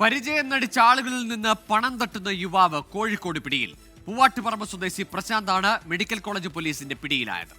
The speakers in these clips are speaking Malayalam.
പരിചയം നടിച്ച ആളുകളിൽ നിന്ന് പണം തട്ടുന്ന യുവാവ് കോഴിക്കോട് പിടിയിൽ. പൂവാട്ടുപറമ്പ് സ്വദേശി പ്രശാന്താണ് മെഡിക്കൽ കോളേജ് പോലീസിന്റെ പിടിയിലായത്.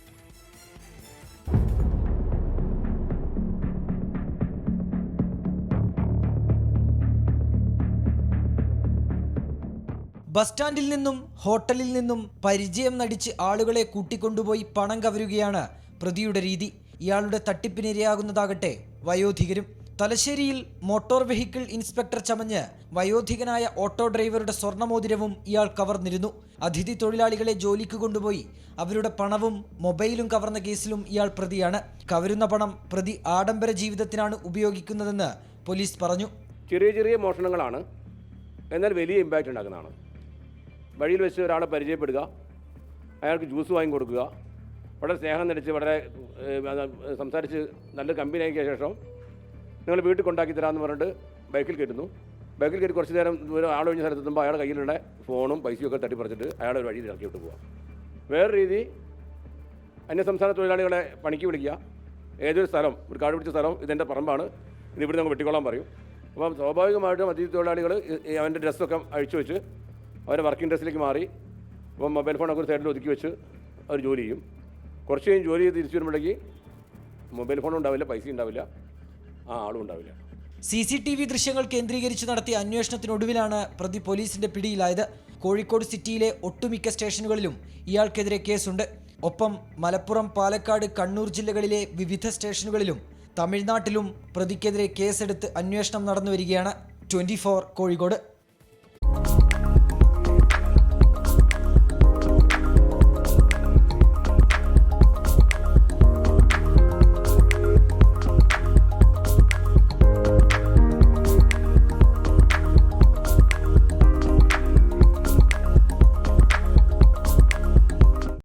ബസ് സ്റ്റാൻഡിൽ നിന്നും ഹോട്ടലിൽ നിന്നും പരിചയം നടിച്ച് ആളുകളെ കൂട്ടിക്കൊണ്ടുപോയി പണം കവരുകയാണ് പ്രതിയുടെ രീതി. ഇയാളുടെ തട്ടിപ്പിനിരയാകുന്നതാകട്ടെ വയോധികരും. തലശ്ശേരിയിൽ മോട്ടോർ വെഹിക്കിൾ ഇൻസ്പെക്ടർ ചമഞ്ഞ് വയോധികനായ ഓട്ടോ ഡ്രൈവറുടെ സ്വർണമോതിരവും ഇയാൾ കവർന്നിരുന്നു. അതിഥി തൊഴിലാളികളെ ജോലിക്ക് കൊണ്ടുപോയി. അവരുടെ പണവും മൊബൈലും കവർന്ന കേസിലും ഇയാൾ പ്രതിയാണ്. കവരുന്ന പണം പ്രതി ആഡംബര ജീവിതത്തിനാണ് ഉപയോഗിക്കുന്നതെന്ന് പോലീസ് പറഞ്ഞു. ചെറിയ ചെറിയ മോഷണങ്ങളാണ്. എന്നാൽ വലിയ ഇമ്പാക്റ്റ് ഉണ്ടാക്കുന്നതാണ്. വഴിയിൽ വെച്ച് ഒരാളെ പരിചയപ്പെടുക അയാൾക്ക് ജ്യൂസ് വാങ്ങി കൊടുക്കുക വളരെ സ്നേഹം നടിച്ച് വളരെ സംസാരിച്ച് നല്ല കമ്പനി ആക്കിയ ശേഷം നിങ്ങൾ വീട്ടിൽ കൊണ്ടാക്കി തരാമെന്ന് പറഞ്ഞിട്ട് ബൈക്കിൽ കയറ്റുന്നു. ബൈക്കിൽ കയറ്റി കുറച്ച് നേരം ഒരു ആൾ കഴിഞ്ഞ സ്ഥലത്ത് എത്തുമ്പോൾ അയാളുടെ കയ്യിലുള്ള ഫോണും പൈസയും ഒക്കെ തട്ടിപ്പറിച്ചിട്ട് അയാളെ ഒരു വഴി ഇറക്കി വിട്ട് പോവുക വേറെ രീതി അന്യസംസ്ഥാന തൊഴിലാളികളെ പണിക്ക് വിളിക്കുക. ഏതൊരു സ്ഥലം ഒരു കാട് പിടിച്ച സ്ഥലം ഇതെന്റെ പറമ്പാണ്. ഇത് ഇവിടെ നമുക്ക് വെട്ടിക്കോളാൻ പറയും. അപ്പം സ്വാഭാവികമായിട്ടും അതിഥി തൊഴിലാളികൾ അവന്റെ ഡ്രസ്സൊക്കെ അഴിച്ചു വെച്ച് അവരെ വർക്കിംഗ് ഡ്രസ്സിലേക്ക് മാറി അപ്പം മൊബൈൽ ഫോണൊക്കെ ഒരു സൈഡിൽ ഒതുക്കി വെച്ച് അവർ ജോലി ചെയ്യും. കുറച്ച് കഴിഞ്ഞ് ജോലി ചെയ്ത് തിരിച്ചു വരുമ്പോഴേക്ക് മൊബൈൽ ഫോൺ ഉണ്ടാവില്ല പൈസ ഉണ്ടാവില്ല. ആ ആളും ഉണ്ടാവില്ല. സി സി ടി വി ദൃശ്യങ്ങൾ കേന്ദ്രീകരിച്ച് നടത്തിയ അന്വേഷണത്തിനൊടുവിലാണ് പ്രതി പോലീസിന്റെ പിടിയിലായത്. കോഴിക്കോട് സിറ്റിയിലെ ഒട്ടുമിക്ക സ്റ്റേഷനുകളിലും ഇയാൾക്കെതിരെ കേസുണ്ട്. ഒപ്പം മലപ്പുറം പാലക്കാട് കണ്ണൂർ ജില്ലകളിലെ വിവിധ സ്റ്റേഷനുകളിലും തമിഴ്നാട്ടിലും പ്രതിക്കെതിരെ കേസെടുത്ത് അന്വേഷണം നടന്നു വരികയാണ് ട്വന്റി കോഴിക്കോട്.